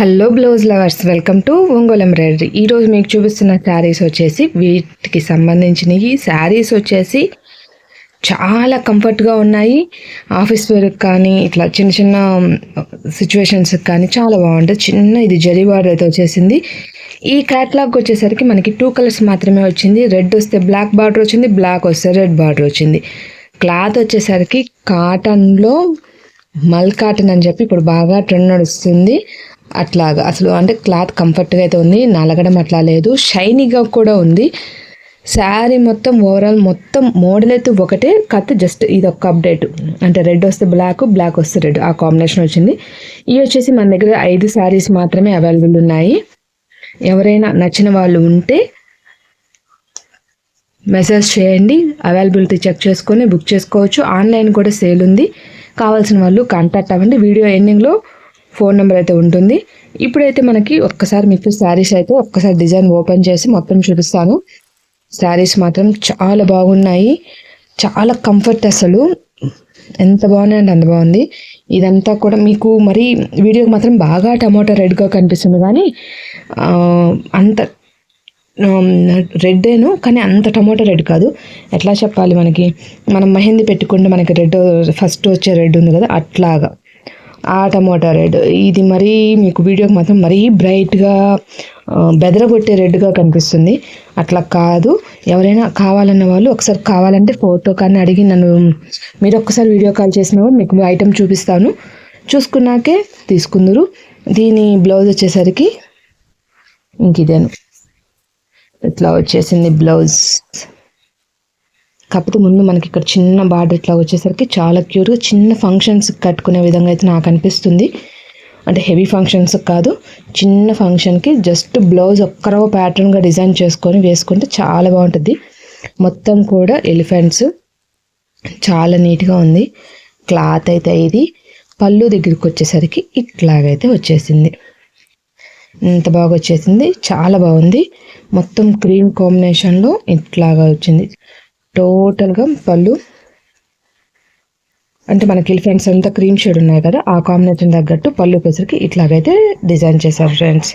Hello blouse lovers welcome to Ongole embroidery ఈరోజు మీకు చూపిస్తున్న శారీస్ వచ్చేసి వీటికి సంబంధించినవి. శారీస్ వచ్చేసి చాలా కంఫర్ట్గా ఉన్నాయి. ఆఫీస్ వేర్కి కానీ ఇట్లా చిన్న చిన్న సిచ్యువేషన్స్కి కానీ చాలా బాగుంటుంది చిన్న ఇది జరీ బార్డర్ అయితే వచ్చేసింది. ఈ క్యాట్లాగ్ వచ్చేసరికి మనకి టూ కలర్స్ మాత్రమే వచ్చింది. రెడ్ వస్తే బ్లాక్ బార్డర్ వచ్చింది బ్లాక్ వస్తే రెడ్ బార్డర్ వచ్చింది. క్లాత్ వచ్చేసరికి కాటన్లో మల్ కాటన్ అని చెప్పి ఇప్పుడు బాగా ట్రెండ్ నడుస్తుంది. అట్లాగా. అసలు అంటే క్లాత్ కంఫర్ట్గా అయితే ఉంది. నలగడం అట్లా లేదు. షైనీగా కూడా ఉంది. శారీ మొత్తం ఓవరాల్ మొత్తం మోడల్ అయితే ఒకటే. కత్ జస్ట్ ఇది ఒక అప్డేట్. అంటే రెడ్ వస్తే బ్లాక్ బ్లాక్ వస్తే రెడ్. ఆ కాంబినేషన్ వచ్చింది. ఇవి వచ్చేసి మన దగ్గర ఐదు శారీస్ మాత్రమే అవైలబుల్ ఉన్నాయి. ఎవరైనా నచ్చిన వాళ్ళు ఉంటే మెసేజ్ చేయండి. అవైలబిలిటీ చెక్ చేసుకొని బుక్ చేసుకోవచ్చు. ఆన్లైన్ కూడా సేల్ ఉంది. కావాల్సిన వాళ్ళు కాంటాక్ట్ అవ్వండి. వీడియో ఎండింగ్లో ఫోన్ నెంబర్ అయితే ఉంటుంది. ఇప్పుడైతే మనకి ఒక్కసారి మీకు శారీస్ అయితే ఒక్కసారి డిజైన్ ఓపెన్ చేసి మొత్తం చూపిస్తాను. శారీస్ మాత్రం చాలా బాగున్నాయి. చాలా కంఫర్ట్ అసలు. ఎంత బాగున్నాయంటే అంత బాగుంది. ఇదంతా కూడా మీకు మరి వీడియోకి మాత్రం బాగా టమాటా రెడ్గా కనిపిస్తుంది కానీ అంత రెడ్డేను కానీ అంత టమాటో రెడ్ కాదు. ఎట్లా చెప్పాలి మనకి? మనం మెహందీ పెట్టుకుంటే మనకి రెడ్ ఫస్ట్ వచ్చే రెడ్ ఉంది కదా అట్లాగా. ఆ టమోటా రెడ్. ఇది మరీ మీకు వీడియోకి మాత్రం మరీ బ్రైట్గా బెదరగొట్టే రెడ్గా కనిపిస్తుంది. అట్లా కాదు. ఎవరైనా కావాలన్న వాళ్ళు ఒకసారి కావాలంటే ఫోటో కానీ అడిగి నన్ను మీరు ఒక్కసారి వీడియో కాల్ చేసిన మీకు ఐటెం చూపిస్తాను. చూసుకున్నాకే తీసుకుందరు. దీని బ్లౌజ్ వచ్చేసరికి ఇంక ఇదేను. ఇట్లా వచ్చేసింది బ్లౌజ్. కాకపోతే ముందు మనకి ఇక్కడ చిన్న బార్డర్ ఇట్లా వచ్చేసరికి చాలా క్యూర్గా చిన్న ఫంక్షన్స్ కట్టుకునే విధంగా అయితే నాకు అనిపిస్తుంది. అంటే హెవీ ఫంక్షన్స్ కాదు చిన్న ఫంక్షన్కి జస్ట్ బ్లౌజ్ ఒక్కరవ ప్యాటర్న్గా డిజైన్ చేసుకొని వేసుకుంటే చాలా బాగుంటుంది. మొత్తం కూడా ఎలిఫెంట్స్ చాలా నీట్గా ఉంది. క్లాత్ అయితే ఇది పళ్ళు దగ్గరికి వచ్చేసరికి ఇట్లాగైతే వచ్చేసింది. ఇంత బాగా వచ్చేసింది చాలా బాగుంది. మొత్తం క్రీమ్ కాంబినేషన్లో ఇట్లాగా వచ్చింది. టోటల్గా పళ్ళు. అంటే మనకి ఫ్రెండ్స్ అంతా క్రీమ్ షేడ్ ఉన్నాయి కదా ఆ కాంబినేషన్ తగ్గట్టు పళ్ళు వచ్చేసరికి ఇట్లాగైతే డిజైన్ చేశారు ఫ్రెండ్స్.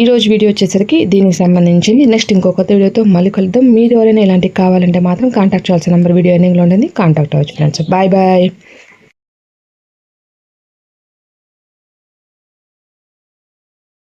ఈరోజు వీడియో వచ్చేసరికి దీనికి సంబంధించింది. నెక్స్ట్ ఇంకో కొత్త వీడియోతో మళ్ళీ కలుద్దాం. మీరు ఎవరైనా ఇలాంటివి కావాలంటే మాత్రం కాంటాక్ట్ చేయాల్సిన నెంబర్ వీడియో ఎండింగ్లో ఉంటుంది. కాంటాక్ట్ అవ్వచ్చు ఫ్రెండ్స్. Bye bye